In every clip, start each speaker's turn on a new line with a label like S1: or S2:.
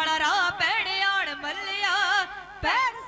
S1: ਵੀਰ ਵਾਲਾ ਰਾਹ ਪੈਣਿਆਣ ਮੱਲਿਆ
S2: ਭੈਣ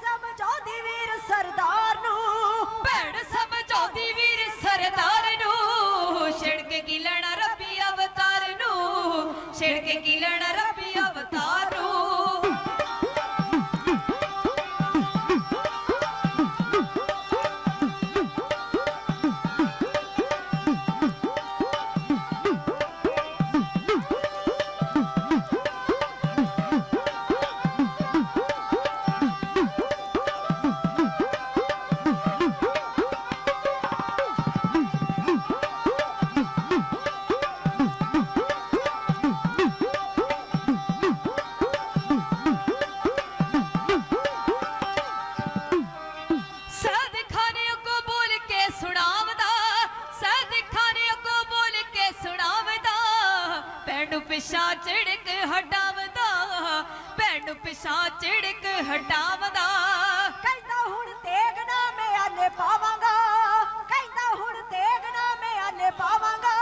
S1: ਪਿਛਾ ਝਿੜਕ ਹਟਾਵਦਾ ਪੈਂਡੂ ਪਿਛਾ ਝਿੜਕ ਹਟਾਵਦਾ।
S2: ਕਹਿੰਦਾ ਹੁਣ ਤੇਗ ਨਾ ਮੈਂ ਆਲੇ ਪਾਵਾਂਗਾ ਕਹਿੰਦਾ ਹੁਣ ਤੇਗ ਨਾ ਮੈਂ ਆਲੇ ਪਾਵਾਂਗਾ।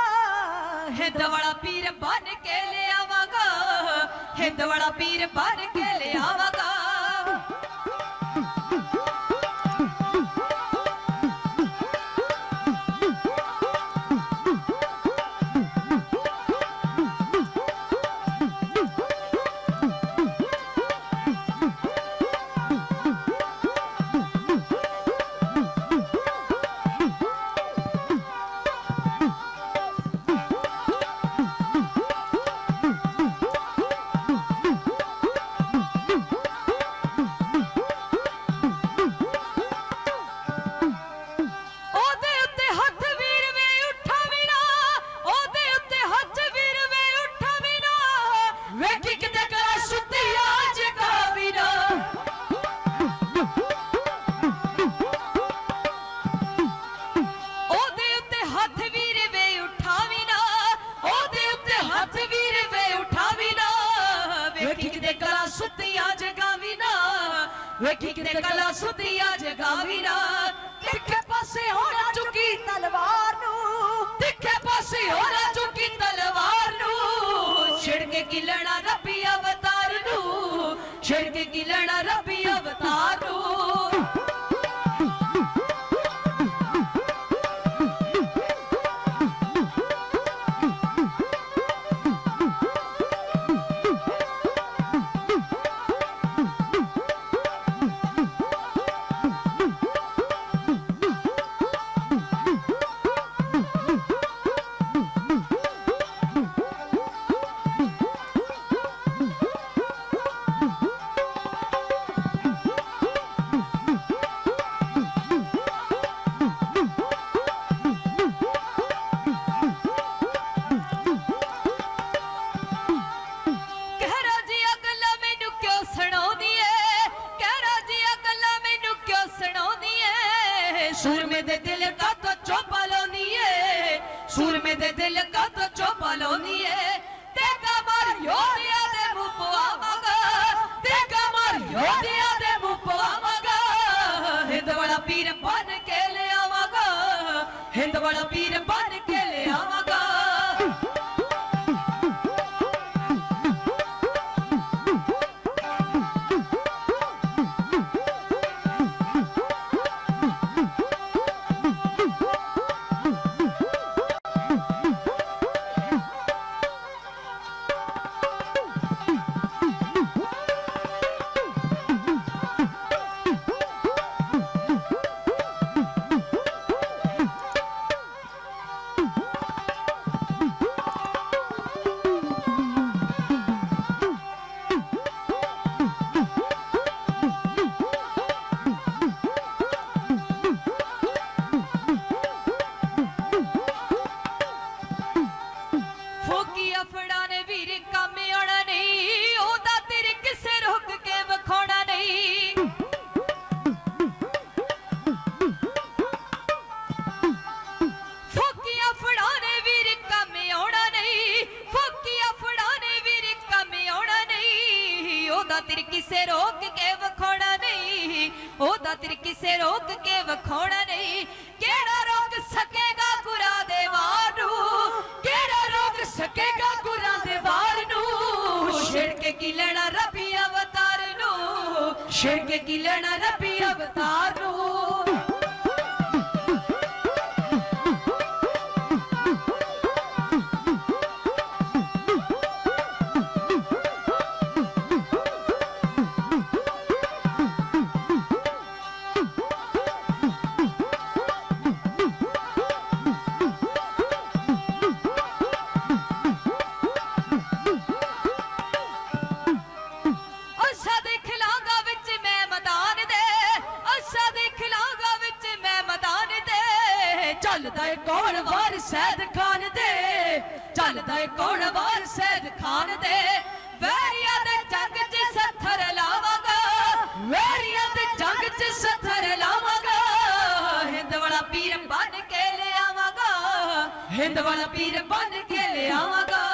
S1: ਹਿੰਦ ਵਾਲਾ ਪੀਰ ਬਨ ਕੇ ਲਿਆਵਾਂਗਾ ਹਿੰਦ ਵਾਲਾ ਪੀਰ ਬਨ ਕੇ ਲਿਆਵਾਂਗਾ। ਵੇਖੀ ਕਿਤੇ ਕਲਾ ਸੁੱਤੀਆਂ ਜਗਾ ਤਿੱਖੇ ਪਾਸੇ ਹੋਣਾ ਚੁੱਕੀ
S2: ਤਲਵਾਰ ਨੂੰ।
S1: ਤਿੱਖੇ ਪਾਸੇ ਹੋਣਾ ਚੁੱਕੀ ਤਲਵਾਰ ਨੂੰ। ਛਿੜਕੇ ਕੀ ਲੈਣਾ ਰੱਬੀ ਅਵਤਾਰ ਨੂੰ। ਛਿੜਕੇ ਕੀ ਲੈਣਾ ਰੱਬੀ ਅਵਤਾਰ ਨੂੰ। ਕਿਸੇ ਰੋਕ ਕੇ ਵਖੋਣਾ ਨਹੀਂ, ਉਹਦਾ ਤੇਰੇ ਕਿਸੇ ਰੋਕ ਕੇ ਵਖੋਣਾ ਨਹੀਂ। ਕਿਹੜਾ ਰੋਕ ਸਕੇਗਾ ਗੁਰਾਂ ਦੇ ਵਾਰ ਨੂੰ? ਕਿਹੜਾ ਰੋਕ ਸਕੇਗਾ ਗੁਰਾਂ ਦੇ ਵਾਰ ਨੂੰ? ਛਿੜਕ ਕੀ ਲੈਣਾ ਰੱਬੀ ਅਵਤਾਰ ਨੂੰ? ਛਿੜਕ ਕੀ ਲੈਣਾ ਰੱਬੀ ਅਵਤਾਰ ਨੂੰ? ਗੋਇੰਦਵਾਲ ਪੀਰ ਬਣ ਕੇ ਲਿਆਵਾਂਗਾ।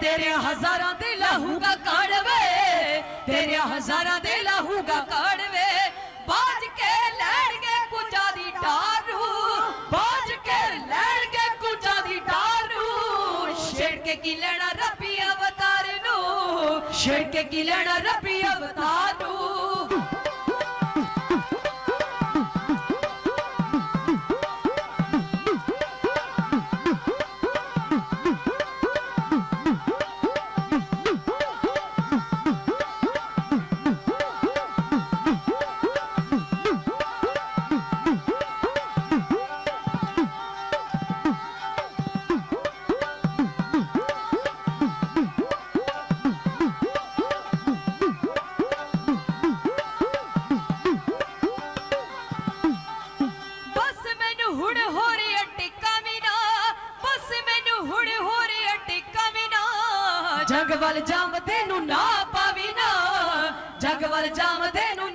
S1: ਤੇਰੇ ਹਜ਼ਾਰਾਂ ਦੇ ਲਾਹੂਗਾ ਕਾੜਵੇ, ਤੇਰੇ ਹਜ਼ਾਰਾਂ ਦੇ ਲਾਹੂਗਾ ਕਾੜਵੇ। ਬਾਜ ਕੇ ਲੈਣਗੇ ਕੁਝਾ ਦੀ ਟਾਰੂ ਬਾਜ ਕੇ ਲੈਣ ਲੈਣਗੇ ਕੁਝਾ ਦੀ ਟਾਰੂ ਛੇੜ ਕੇ ਕੀ ਲੈਣਾ ਰੱਬੀ ਅਵਤਾਰ ਨੂੰ, ਛੇੜ ਕੇ ਕੀ ਲੈਣਾ ਰੱਬੀ ਅਵਤਾਰ ਨੂੰ। ਜਗ ਵੱਲ ਜਾਮ ਤੈਨੂੰ ਨਾ ਪਾਵੀ ਨਾ। ਜਗ ਵੱਲ ਜਾਮ ਤੈਨੂੰ